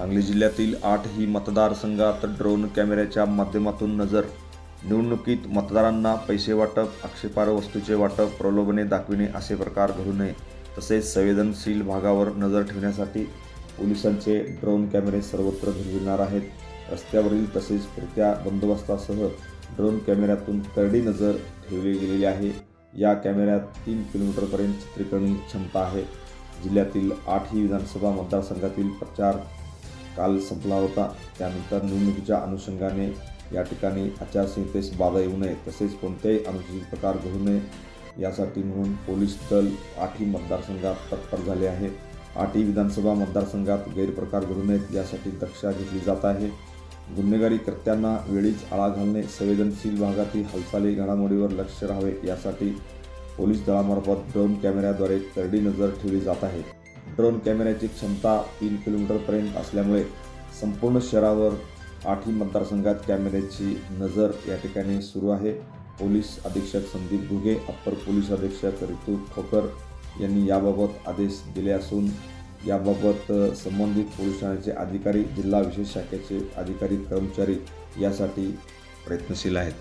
सांगली जिल्ह्यातील आठही मतदारसंघात ड्रोन कॅमेऱ्याच्या माध्यमातून नजर. निवडणुकीत मतदारांना पैसे वाटप आक्षेपार्ह वस्तूचे वाटप प्रलोभने दाखविणे असे प्रकार घडू नये. तसेच संवेदनशील भागावर नजर ठेवण्यासाठी पोलिसांचे ड्रोन कॅमेरे सर्वत्र भिरविणार आहेत. रस्त्यावरील तसेच फिरत्या बंदोबस्तासह ड्रोन कॅमेऱ्यातून करडी नजर ठेवली गेलेली आहे. या कॅमेऱ्यात तीन किलोमीटरपर्यंत चित्रीकरणी क्षमता आहे. जिल्ह्यातील आठही विधानसभा मतदारसंघातील प्रचार काल संपला होता. त्यानंतर निवडणुकीच्या अनुषंगाने या ठिकाणी आचारसंहितेस बाधा येऊ नये तसेच कोणत्याही अनुचित प्रकार घडू नये यासाठी म्हणून पोलीस दल आठही मतदारसंघात तत्पर झाले आहे. आठही विधानसभा मतदारसंघात गैरप्रकार घडू नयेत यासाठी दक्षता घेतली जात आहे. गुन्हेगारी कृत्यांना वेळीच आळा घालणे संवेदनशील भागातील हालचाली घडामोडीवर लक्ष राहावे यासाठी पोलीस दलामार्फत ड्रोन कॅमेऱ्याद्वारे करडी नजर ठेवली जात आहे. ड्रोन कॅमेऱ्याची क्षमता तीन किलोमीटरपर्यंत असल्यामुळे संपूर्ण शहरावर आठही मतदारसंघात कॅमेऱ्याची नजर या ठिकाणी सुरू आहे. पोलीस अधीक्षक संदीप घुगे अप्पर पोलीस अधीक्षक रितू खोकर यांनी याबाबत आदेश दिले असून याबाबत संबंधित पोलीस ठाण्याचे अधिकारी जिल्हा विशेष शाखेचे अधिकारी कर्मचारी यासाठी प्रयत्नशील आहेत.